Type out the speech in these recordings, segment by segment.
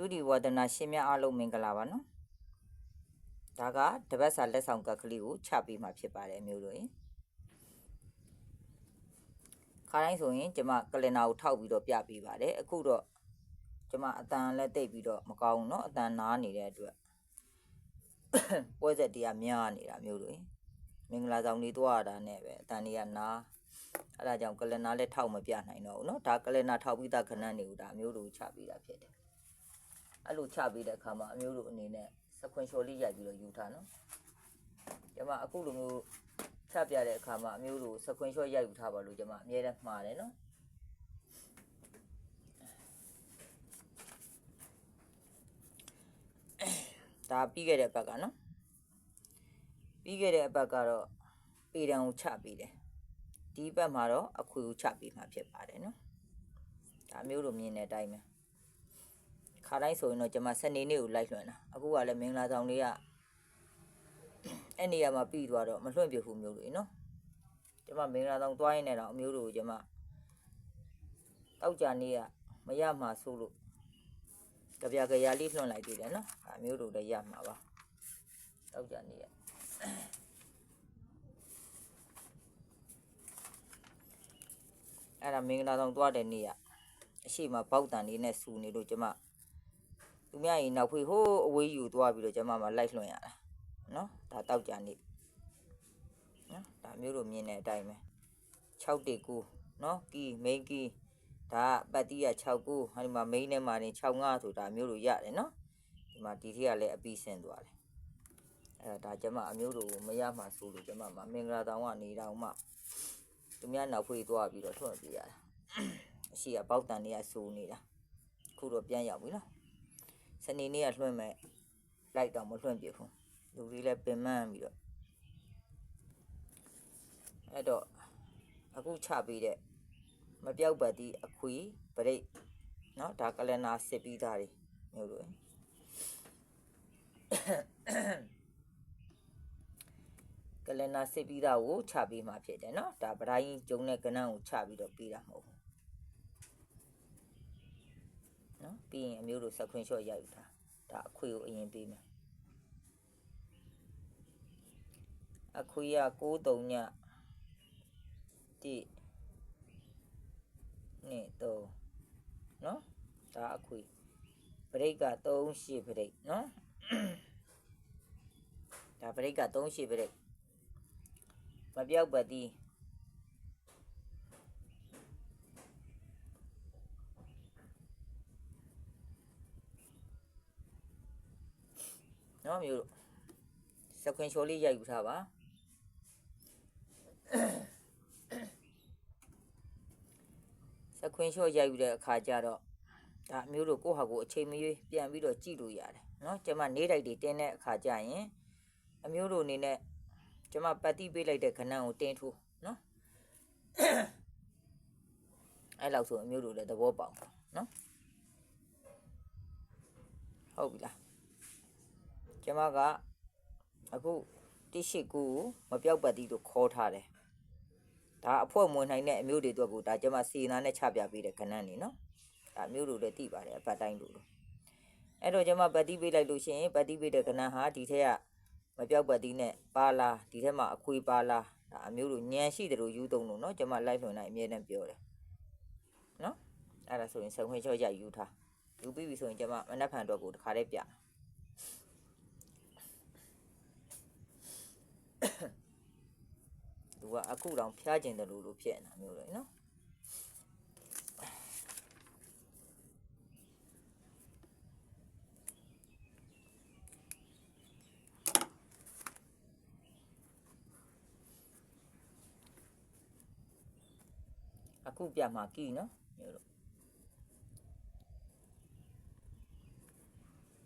တူဒီဝဒနာရှင်များအားလုံးမင်္ဂလာပါနော်ဒါကတပတ်စာလက်ဆောင်ကတ်ကလေးကိုချပေးမှာဖြစ်ပါတယ်အမျိုးတို့ရင်ခါတိုင်းဆိုရင်ကျမကလင်နာကိုထောက်ပြီးတော့ပြပေးပါတယ်အခုတော့ကျမအတန်လည်းတိတ်ပြီးတော့မကောင်းဘူးเนาะအတန်နားနေတဲ့အတွက်ပွဲဆက်တရားများနေတာမျိုးတို့ရင်မင်္ဂလာဆောင်လေးသွားရတာနဲ့ပဲအတန်တွေကနားအဲ့ဒါကြောင့်ကလင်နာလည်းထောက်မပြနိုင်တော့ဘူးเนาะဒါကလင်နာထောက်ပြီးသားခဏန်းတွေကိုဒါအမျိုးတို့ချပေးတာဖြစ်တယ် အဲ့လိုချပေးတဲ့အခါမှာအမျိုးတို့အနေနဲ့စခွန်ချော်လေးရိုက်ပြီးတော့ယူထားနော်ကျမအခုလိုမျိုးချပြတဲ့အခါမှာအမျိုးတို့စခွန်ချော်ရိုက်ယူထားပါလို့ကျမအမြဲတမ်းမှားတယ်နော်ဒါပြီးခဲ့တဲ့ဘက်ကနော်ပြီးခဲ့တဲ့အပတ်ကတော့ပေတံကိုချပေးတယ်ဒီဘက်မှာတော့အခွေကိုချပေးမှာဖြစ်ပါတယ်နော်ဒါမျိုးလိုမြင်တဲ့အတိုင်းပဲ ခါတိုင်းဆိုရင်တော့ကျွန်မစနေနေ့ကိုလိုက်လွှင့်တာအခုကလည်းမင်္ဂလာဆောင်လေးကအဲ့နေရာမှာပြီးသွားတော့မလွှင့်ပြဘူးမျိုးတွေနော်ကျွန်မမင်္ဂလာဆောင်သွားရင်းနဲ့တော့အမျိုးတို့ကိုကျွန်မတောက်ကြနေ့ကမရမှာဆိုလို့ကြပြကြရာလေးလွှင့်လိုက်သေးတယ်နော်ဒါမျိုးတို့လည်းရမှာပါတောက်ကြနေ့ကအဲ့ဒါမင်္ဂလာဆောင်သွားတဲ့နေ့ကအရှိမပေါက်တန်လေးနဲ့စူနေလို့ကျမ သူများရင်နောက်ဖွေးဟိုးအဝေးယူသွားပြီးတော့ကျမမှလိုက်လွှင့်ရတာနော်ဒါတောက်ကြနေ့နော်ဒါမျိုးလိုမြင်တဲ့အတိုင်းပဲ6တေကူနော်ကီမိန်ကီဒါပတ်တီးရ6ကူဟာဒီမှာမိန်ထဲမှာနေ6ငါဆိုတာမျိုးလိုရတယ်နော်ဒီမှာဒီထက်ကလည်းအပီးဆင်းသွားတယ်အဲ့ဒါဒါကျမအမျိုးလိုမရမှဆိုလို့ကျမမှမင်္ဂလာတောင်ကနေတောင်မှသူများနောက်ဖွေးသွားပြီးတော့ထွန့်ပြရတာအရှိကပေါက်တန်တွေကစူနေတာခုတော့ပြန်ရောက်ပြီနော်စ နေနေ့ကလွှင့်မဲ့လိုက်တော့မလွှင့်ပြဘူးလူတွေလည်းပင်မပြီးတော့အဲ့တော့အခုချပေးတဲ့မပြောက်ပတ်သည့်အခွေပရိတ်နော်ဒါကလနာစစ်ပြီးသားတွေမျိုးတို့ကလနာစစ်ပြီးသားကိုချပေးမှဖြစ်တယ်နော်ဒါပဒိုင်းကျုံတဲ့ကနန်းကိုချပြီးတော့ပေးတာမဟုတ်ဘူးနော် ပြီးရင်အမျိုးတို့စခွင်းရှော့ရိုက်ယူတာဒါအခွေကိုအရင်ပေးမယ်အခွေက6 3ညတိနဲ့တော့နော်ဒါအခွေဘရိတ်က3ရှိဘရိတ်နော်ဒါဘရိတ်က3ရှိဘရိတ်မပြောက်ပတ်သ နော်မျိုးတို့စခွင်ချော်လေးရိုက်ယူထားပါစခွင်ချော်ရိုက်ယူတဲ့အခါကျတော့ဒါအမျိုးတို့ကိုယ့်ဟာကိုယ်အချိန်မရွေးပြန်ပြီးတော့ကြည့်လို့ရတယ်နော်ကျမနေတိုက်တွေတင်းတဲ့အခါကျရင်အမျိုးတို့အနေနဲ့ကျမပတ်တိပေးလိုက်တဲ့ခဏကိုတင်းထိုးနော်အဲ့လောက်ဆိုအမျိုးတို့လည်းသဘောပေါက်နော်ဟုတ်ပြီလား ကျမကအခုတိရှိကူကိုမပြောက်ပတ်တိလို့ခေါ်ထားတယ်ဒါအဖွဲ့မဝင်နိုင်တဲ့အမျိုးတွေအတွက်ကိုဒါကျမစီနာနဲ့ချပြပေးတဲ့ခဏနေနော်ဒါမျိုးတို့လည်းသိပါတယ်အပတ်တိုင်းတို့လို့အဲ့တော့ကျမပတ်တိပေးလိုက်လို့ရှိရင်ပတ်တိပေးတဲ့ခဏဟာဒီထက်ကမပြောက်ပတ်တိနဲ့ပါလာဒီထက်မှာအခွေပါလာဒါအမျိုးတို့ညံရှိတယ်လို့ယူသုံးလို့နော်ကျမလိုက်လွန်နိုင်အမြဲတမ်းပြောတယ်နော်အဲ့ဒါဆိုရင်ဆုံခွင့်ချော့ရယူထားယူပြီးပြီဆိုရင်ကျမမနှက်ဖန်တော့ကိုတခါတည်းပြ သူကအခုတောင်ဖျားကျင်တယ်လို့လို့ဖြစ်နေတာမျိုးလေနော်အခုပြမှာကီနော်မျိုးလို့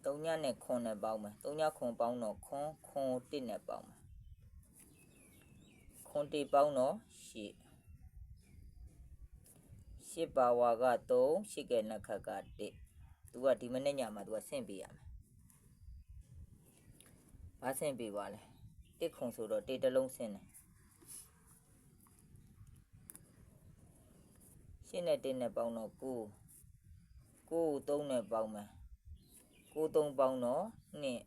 3ညနဲ့ခွန်နဲ့ပေါင်းမယ်3ညခွန်ပေါင်းတော့ခွန်ခွန်1နဲ့ပေါင်းမယ် ခွန်1ပေါင်းတော့8 8ပါဝါက3 8ကဲနှစ်ခတ်က1သူကဒီမနေ့ညမှာသူကဆင့်ပေးရမယ်ဘာဆင့်ပေးပါလဲတစ်ခုံဆိုတော့တစ်တလုံးဆင့်တယ်ရှင်းနဲ့တင်းနဲ့ပေါင်းတော့9 9 3နဲ့ပေါင်းမယ်ကိုသုံးပေါင်းတော့နှစ်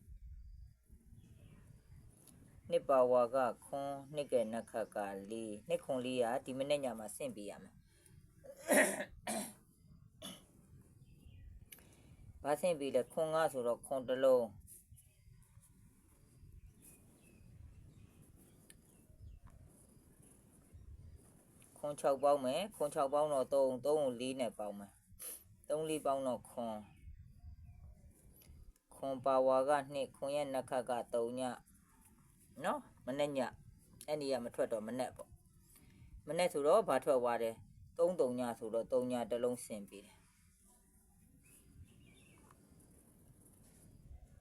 နှစ်ပါဝါကခွန်နှစ်ကဲနှစ်ခတ်ကလေးနှစ်ခွန်လေးကဒီမနေ့ညမှာဆင့်ပြရမယ်ဘာဆင့်ပြလဲခွန်ကဆိုတော့ခွန်တစ်လုံးခွန်6ပေါင်းမယ်ခွန်6ပေါင်းတော့3 3ကို4နဲ့ပေါင်းမယ်3 4ပေါင်းတော့ခွန်ခွန်ပါဝါက2ခွန်ရဲ့နှစ်ခတ်က3ည နော်မနေ့ညအဲ့ဒီကမထွက်တော့မနေ့ပေါ့မနေ့ဆိုတော့ဘာထွက်သွားတယ်3 3ညဆိုတော့3ညတစ်လုံးဆင်ပြီးတယ်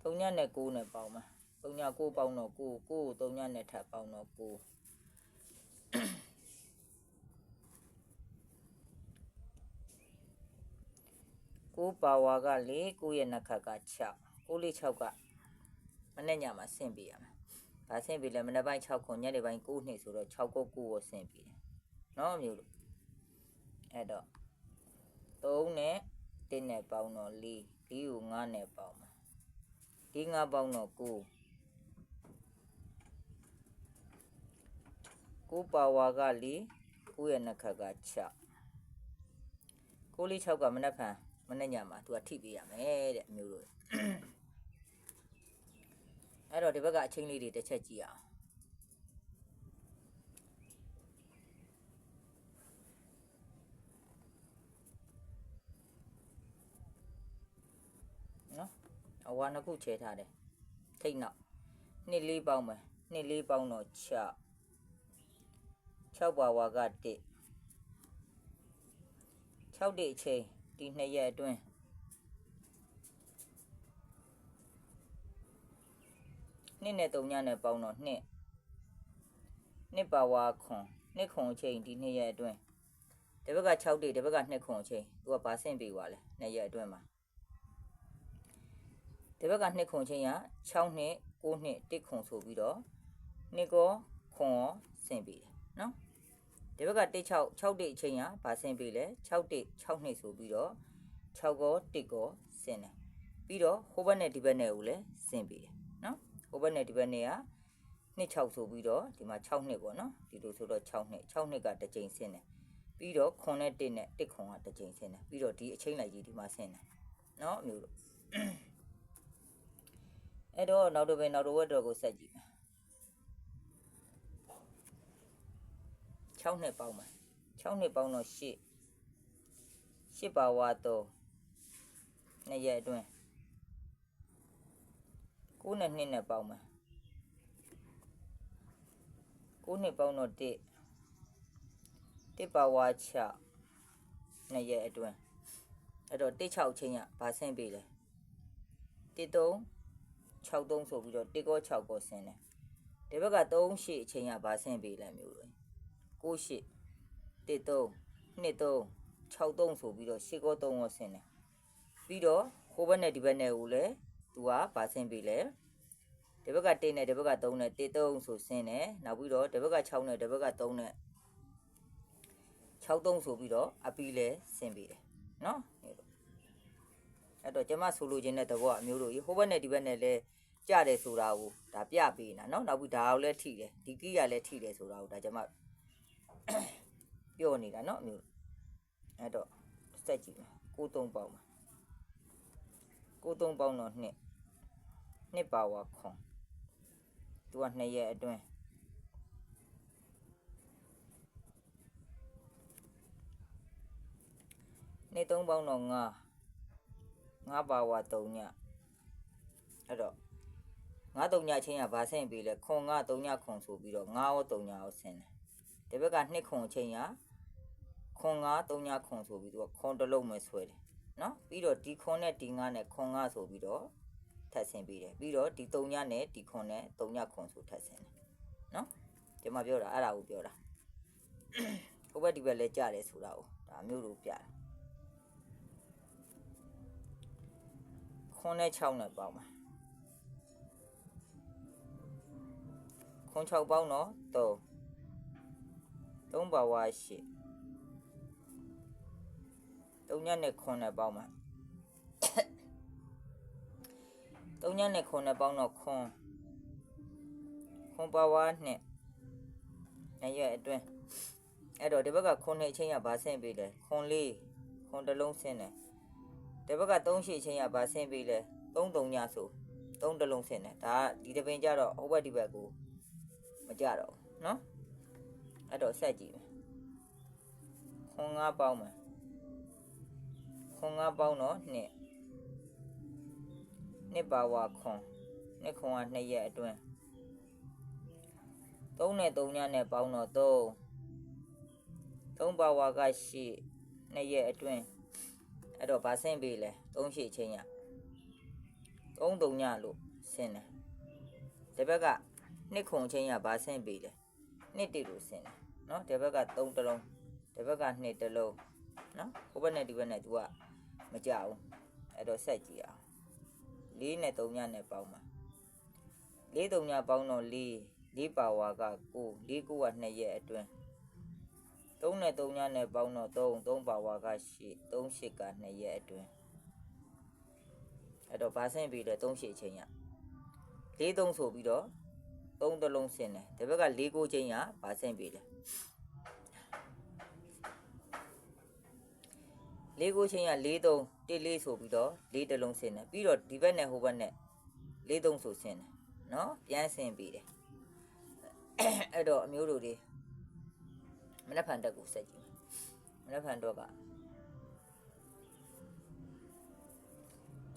3ညနဲ့9နဲ့ပေါင်းမှာ3ည9ပေါင်းတော့9 9ကို3ညနဲ့ထပ်ပေါင်းတော့9ကိုပါဝါကလေကိုရဲ့နှက်ခတ်က6ကိုလေး6ကမနေ့ညမှာဆင့်ပြရမယ်။ ဒါဆင့်ပြလဲမနေ့ပိုင်း6ခွန်ညနေပိုင်း9နှစ်ဆိုတော့6ကို9ကိုဆင့်ပြတယ်။နော်မျိုးလို့အဲ့တော့3နဲ့1နဲ့ပေါင်းတော့4 4ကို9နဲ့ပေါင်းမှာဒီ9ပေါင်းတော့9ကိုပါဝါကလေကိုရဲ့နှက်ခတ်က6ကိုလေး6ကမနေ့ဖန်မနေ့ညမှာသူကထိပေးရမယ်တဲ့အမျိုးတို့ အဲ့တော့ဒီဘက်ကအချင်းလေးတွေတစ်ချက်ကြည့်အောင်နော်အဝါနှစ်ခုချဲထားတယ်ထိတ်နောက်နှစ်လေးပေါင်းမယ်နှစ်လေးပေါင်းတော့6 6ပါဝါက1 6တိအချိန်ဒီနှစ်ရက်အတွင်း နှစ်နဲ့3ညနဲ့ပေါင်းတော့နှစ်နှစ်ပါဝါခွန်နှစ်ခွန်အချိန်ဒီနှစ်ရက်အတွင်းဒီဘက်က6တိဒီဘက်ကနှစ်ခွန်အချိန်သူကဘာဆင့်ပေးသွားလဲနှစ်ရက်အတွင်းမှာဒီဘက်ကနှစ်ခွန်အချိန်က6နှစ်9နှစ်1ခွန်ဆိုပြီးတော့နှစ်ကောခွန်ရောဆင့်ပေးတယ်နော်ဒီဘက်က1 6 6တိအချိန်ကဘာဆင်းပေးလဲ6တိ6နှစ်ဆိုပြီးတော့6ကော1ကောဆင်းတယ်ပြီးတော့ဟိုဘက်နဲ့ဒီဘက်နဲ့ကိုလည်းဆင်းပေးတယ်နော် ဟိုဘက်နဲ့ဒီဘက်နဲ့ကနှစ်6ဆိုပြီးတော့ဒီမှာ6နှစ်ပေါ့နော်ဒီလိုဆိုတော့6နှစ်6နှစ်ကတစ်ကြိမ်ဆင်းတယ်ပြီးတော့ခွန်နဲ့1နဲ့1ခွန်ကတစ်ကြိမ်ဆင်းတယ်ပြီးတော့ဒီအချိန်လိုက်ကြီးဒီမှာဆင်းတယ်နော်အမျိုးတို့အဲ့တော့နောက်တော့ပဲနောက်တော့ဝက်တော့ကိုဆက်ကြည့်မယ်6နှစ်ပေါင်းမယ်6နှစ်ပေါင်းတော့8 8ပါဝါတော့နှစ်ရက်အတွင်း 9နဲ့2နဲ့ပေါင်းမယ်9နှစ်ပေါင်းတော့1 1ပါဝါ6နှစ်ရက်အတွင်းအဲ့တော့1 6ချင်းရဘာဆင်းပေးလဲ1 3 6 3ဆိုပြီးတော့1ကော6ကောဆင်းတယ်ဒီဘက်က3 8အချင်းရဘာဆင်းပေးလဲမျိုးလို့9 8 1 3 2 3 6 3ဆိုပြီးတော့8ကော3ကောဆင်းတယ်ပြီးတော့ဟိုဘက်နဲ့ဒီဘက်နဲ့ကိုလည်း သူကဗာဆင်းပေးလဲဒီဘက်က1နဲ့ဒီဘက်က3နဲ့1 3ဆိုဆင်းတယ်နောက်ပြီးတော့ဒီဘက်က6နဲ့ဒီဘက်က3နဲ့6 3ဆိုပြီးတော့အပီးလဲဆင်းပေးတယ်နော်အဲ့တော့ကျမဆိုလိုချင်တဲ့သဘောအမျိုးတို့ဟိုဘက်နဲ့ဒီဘက်နဲ့လဲကြတယ်ဆိုတာကိုဒါပြပေးနေတာနော်နောက်ပြီးဒါကိုလည်းထိတယ်ဒီကီးကလည်းထိတယ်ဆိုတာကိုဒါကျမပြောနေတာနော်အမျိုးအဲ့တော့စက်ကြည့်မယ်ကိုသုံးပေါင်းပါကိုသုံးပေါင်းတော့နှစ် နှစ်ပါဝါခွန်သူကနှစ်ရက်အတွင်းနှစ်သုံးပေါင်းတော့ငါငါပါဝါ3ညအဲ့တော့ငါ3ညချင်းကဘာဆင့်ပြီလဲခွန်ငါ3ညခွန်ဆိုပြီးတော့ငါရော3ညရောဆင်းတယ်ဒီဘက်ကနှစ်ခွန်ချင်းကခွန်ငါ3ညခွန်ဆိုပြီးတော့ခွန်တစ်လုံးပဲဆွဲတယ်နော်ပြီးတော့ဒီခွန်နဲ့ဒီငါနဲ့ခွန်ငါဆိုပြီးတော့ထ ပ်ဆင်းပြီးတယ်ပြီးတော့ဒီ3ညနဲ့ဒီခွန်နဲ့3ညခွန်ဆိုထပ်ဆင်းတယ်နော်ဒီမှာပြောတာအဲ့ဒါကိုပြောတာဟိုဘက်ဒီဘက်လဲကြတယ်ဆိုတာကိုဒါမျိုးလိုပြတယ်ခွန်နဲ့6နဲ့ပေါင်းပါခွန်6ပေါင်းတော့3 3ပါဝါ8 3ညနဲ့ခွန်နဲ့ပေါင်းပါ 3ညနဲ့9နဲ့ပေါင်းတော့ခွန်ခွန်ပါဝါနဲ့နှစ်ရက်အတွင်းအဲ့တော့ဒီဘက်ကခွန်နဲ့အချင်းကဘာဆင်းပေးလဲခွန်လေးခွန်တစ်လုံးဆင်းတယ်ဒီဘက်က3ရှိအချင်းကဘာဆင်းပေးလဲ3 3ညဆို3တစ်လုံးဆင်းတယ်ဒါကဒီတစ်ပင်ကြတော့ဟိုဘက်ဒီဘက်ကိုမကြတော့ဘူးနော်အဲ့တော့ဆက်ကြည့်မယ်ခွန်5ပေါင်းမယ်ခွန်5ပေါင်းတော့နှစ် နှစ်ပါဝါခွန်နှစ်ခွန်က2ရက်အတွင်း3နဲ့3ညနဲ့ပေါင်းတော့3 3ပါဝါကရှိ2ရက်အတွင်းအဲ့တော့ဗာဆင်းပေးလဲ3ရှိချင်းရ3 3ညလို့ဆင်းတယ်ဒီဘက်ကနှစ်ခွန်ချင်းရဗာဆင်းပေးလဲနှစ်တိလို့ဆင်းတယ်နော်ဒီဘက်က3တစ်လုံးဒီဘက်က2တစ်လုံးနော်ဟိုဘက်နဲ့ဒီဘက်နဲ့ तू ကမကြဘူးအဲ့တော့ဆက်ကြည့်အောင် 4နဲ့3ညနဲ့ပေါင်းပါ4 3ညပေါင်းတော့4 4ပါဝါက9 4 9က2ရက်အတွင်း3နဲ့3ညနဲ့ပေါင်းတော့3 3ပါဝါက8 3 8က2ရက်အတွင်းအဲ့တော့ဗာဆင်းပြီးလဲ3 8ချင်းရ4 3ဆိုပြီးတော့3တစ်လုံးဆင်းတယ်ဒီဘက်က4 9ချင်းရဗာဆင်းပြီးလဲ လေးကိုချင်းရ၄သုံးတစ်လေးဆိုပြီးတော့လေးတစ်လုံးဆင်းတယ်ပြီးတော့ဒီဘက်နဲ့ဟိုဘက်နဲ့လေးသုံးဆိုဆင်းတယ်နော်ပြန်ဆင်းပြီးတယ်အဲ့တော့အမျိုးတို့တွေမနက်ဖြန်တက်ကိုဆက်ကြည့်မနက်ဖြန်တော့က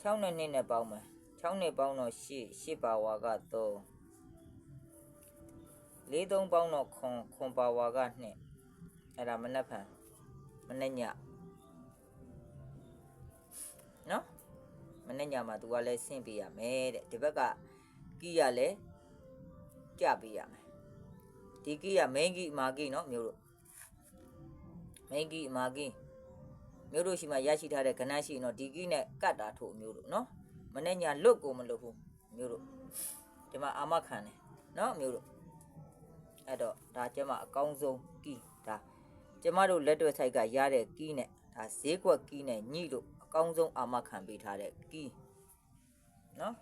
6နဲ့2နဲ့ပေါင်းမယ်6နဲ့ပေါင်းတော့8 8ပါဝါက3 4 3ပေါင်းတော့ခွန်ခွန်ပါဝါက2အဲ့ဒါမနက်ဖြန်မနေ့ည နော်မနေ့ညမှာ तू ကလည်းဆင့်ပေးရမယ်တဲ့ဒီဘက်ကကီးရလဲကြပေးရမယ်ဒီကီးရ main key အမာကီးနော်မျိုးတို့ main key အမာကီးမျိုးတို့ရှိမှရရှိထားတဲ့ကဏ္ဍရှိရင်တော့ဒီကီးနဲ့ကတ်တာထို့မျိုးတို့နော်မနေ့ညလွတ်ကိုမလွတ်ဘူးမျိုးတို့ဒီမှာအာမခံတယ်နော်မျိုးတို့အဲ့တော့ဒါကျမအကောင်းဆုံးကီးဒါကျမတို့လက်တွေ့ site ကရတဲ့ကီးနဲ့ဒါဈေးကွက်ကီးနဲ့ညှိလို့အ ကောင်းဆုံးအာမခံပေးထားတဲ့ကီးနော်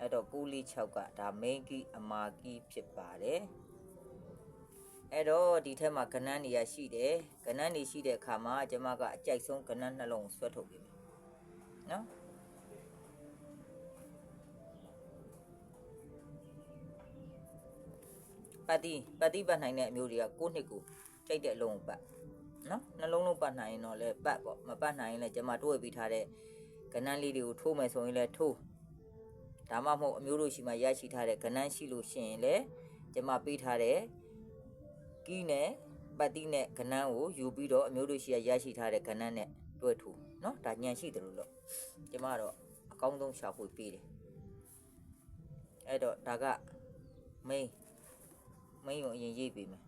အဲ့တော့ကူလီ6ကဒါ main key အမာ key ဖြစ်ပါတယ်အဲ့တော့ဒီထက်မှာကဏ္ဍနေရရှိတယ်ကဏ္ဍနေရှိတဲ့အခါမှာကျမကအကြိုက်ဆုံးကဏ္ဍနှလုံးဆွဲထုတ်ပေးမယ်နော်ပတ်တိပတ်တိပတ်နိုင်တဲ့အမျိုးတွေကကိုနှစ်ကိုကြိုက်တဲ့အလုံးကိုပတ် နော်နှလုံးလုံးပတ်နိုင်ရင်တော့လည်းပတ်ပေါ့မပတ်နိုင်ရင်လည်းကျမတိုးဝေပြီးထားတဲ့ကဏ္ဍလေးတွေကိုထိုးမယ်ဆိုရင်လည်းထိုးဒါမှမဟုတ်အမျိုးတို့ရှိမှရရှိထားတဲ့ကဏ္ဍရှိလို့ရှိရင်လည်းကျမပေးထားတဲ့ကီးနဲ့ပတ်တိနဲ့ကဏ္ဍကိုယူပြီးတော့အမျိုးတို့ရှိရရရှိထားတဲ့ကဏ္ဍနဲ့တွဲထိုးနော်ဒါညံရှိတယ်လို့လို့ကျမတော့အကောင်းဆုံးရှာဖွေပေးတယ်အဲ့တော့ဒါက main main ကိုအရင်ရေးပေးမယ်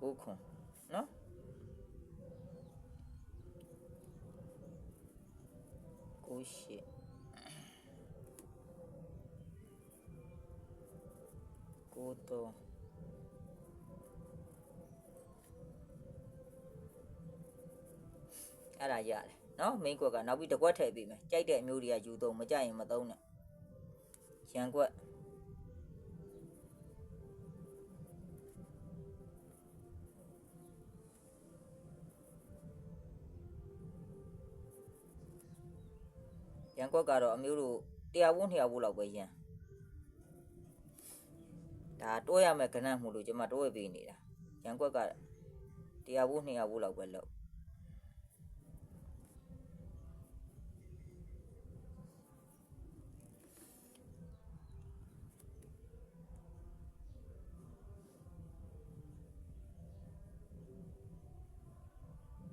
ကိုခွန်နော်ကိုရှိကိုတော့အဲ့ဒါရတယ်နော် main ကွက်ကနောက်ပြီးတစ်ကွက်ထည့်ပေးမယ်ကြိုက်တဲ့အမျိုးတွေကယူသုံးမကြိုက်ရင်မသုံးနဲ့ရန်ကွက် ရန်ကွက်ကတော့အမျိုးတို့100ဝန်း200ဝန်းလောက်ပဲရန်ဒါတိုးရမယ်ကဏ္ဍမှုလို့ကျွန်မတိုးဝေပေးနေတာရန်ကွက်က100ဝန်း200ဝန်းလောက်ပဲလောက်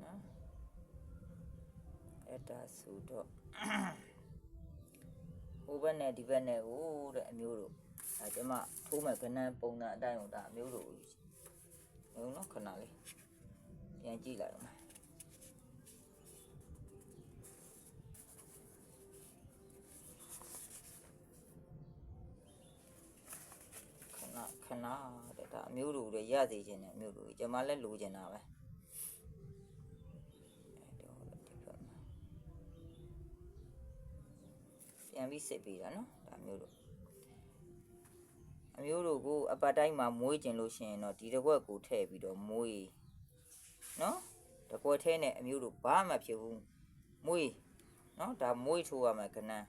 နော်အဲ့ဒါဆိုတော့ဟိုဘ က်နဲ့ဒီဘက်နဲ့ဟိုတဲ့အမျိုးတို့အဲကျမထိုးမဲ့ကနန်းပုံစံအတိုင်းကိုဒါအမျိုးတို့ဟိုနော်ခဏလေးပြန်ကြည့်လိုက်အောင်ခဏခဏတဲ့ဒါအမျိုးတို့တွေရစေခြင်းနဲ့အမျိုးတို့ကျမလည်းလိုချင်တာပဲ အဲ့တော့ဒီဘက်မှာ ပြန်ပြီးစစ်ပေးတာနော်ဒါမျိုးတို့အမျိုးတို့ကိုအပတ်တိုင်းမှာမွေးကျင်လို့ရှိရင်တော့ဒီတစ်ခွက်ကိုထည့်ပြီးတော့မွေးနော်တစ်ခွက်ထဲနဲ့အမျိုးတို့ဘာမှဖြစ်ဘူးမွေးနော်ဒါမွေးထိုးရမယ်ခဏန်း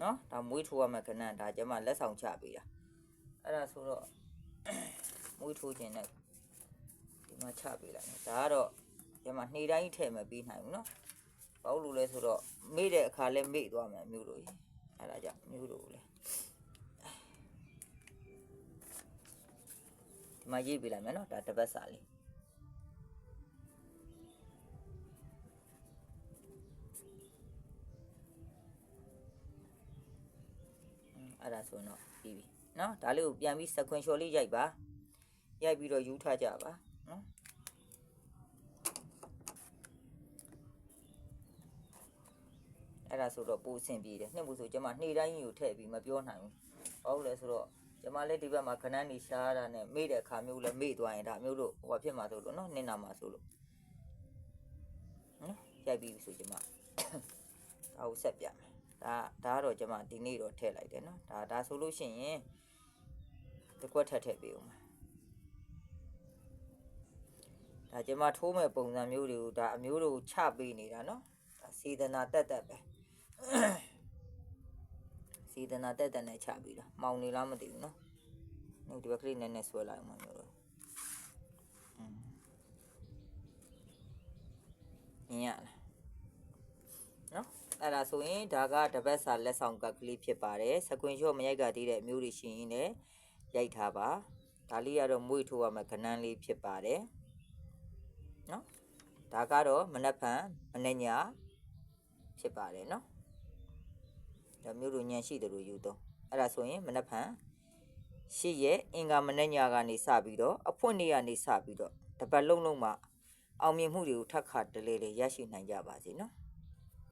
နော်ဒါမွေးထိုးရမယ်ခဏန်းဒါကျမလက်ဆောင်ချပေးတာအဲ့ဒါဆိုတော့မွေးထိုးခြင်းနဲ့ဒီမှာချပေးလိုက်မယ်ဒါကတော့ကျမနေ့တိုင်းထည့်မပေးနိုင်ဘူးနော် ဘာလို့လဲဆိုတော့မေ့တဲ့အခါလဲမေ့သွားမယ်မျိုးတို့ကြီးအဲ့ဒါကြောင့်မျိုးတို့ကိုလဲဒီမှာရေးပြလိုက်မယ်နော်ဒါတစ်ပတ်စာလေးအင်းအဲ့ဒါဆိုရင်တော့ပြီးပြီနော်ဒါလေးကိုပြန်ပြီးစကွန်ရှော်လေးရိုက်ပါရိုက်ပြီးတော့ယူထားကြပါနော် အဲ့ဒါဆိုတော့ပိုအဆင်ပြေတယ်နှစ်မှုဆိုကျမနေ့တိုင်းကြီးကိုထည့်ပြီးမပြောနိုင်ဘူးဘာလို့လဲဆိုတော့ကျမလည်းဒီဘက်မှာခဏနေရှားတာနဲ့မေ့တဲ့အခါမျိုးလည်းမေ့သွားရင်ဒါမျိုးတို့ဟိုဘာဖြစ်မှာဆိုလို့နော်နင်းနာမှာဆိုလို့နော်ရိုက်ပြီးပြီဆိုကျမဒါကိုဆက်ပြမယ်ဒါဒါကတော့ကျမဒီနေ့တော့ထည့်လိုက်တယ်နော်ဒါဒါဆိုလို့ရှိရင်တစ်ခွက်ထပ်ထည့်ပေးဦးမယ်ဒါကျမထိုးမဲ့ပုံစံမျိုးတွေကိုဒါအမျိုးတို့ချပေးနေတာနော်ဒါစေတနာတက်တက်ပဲ စေတနာတက်တက်နဲ့ချပြီးတော့မောင်နေလားမသိဘူးနော်။ဒီဘက်ကလေးနည်းနည်းဆွဲလိုက်အောင်မျိုးတော့။อืมညင်ရလား။နော်အဲ့ဒါဆိုရင်ဒါကတပတ်စာလက်ဆောင်ကတ်ကလေးဖြစ်ပါတယ်။စကွင်ရှော့မရိုက်ကသေးတဲ့အမျိုးတွေရှိရင်လည်းရိုက်ထားပါ။ဒါလေးကတော့မွေးထိုးရမယ့်ခဏန်းလေးဖြစ်ပါတယ်။နော်ဒါကတော့မနက်ဖြန်မနေ့ညဖြစ်ပါတယ်နော်။ဒါ မျိုးတို့ညံရှိတယ်လို့ယူတော့အဲ့ဒါဆိုရင်မနက်ဖြန်ရှိရဲ့အင်္ဂါမနေ့ညကနေစပြီးတော့အဖွင့်နေ့ကနေစပြီးတော့တပတ်လုံးလုံးမှာအောင်မြင်မှုတွေကိုထပ်ခါတလေလေရရှိနိုင်ကြပါစေနော်။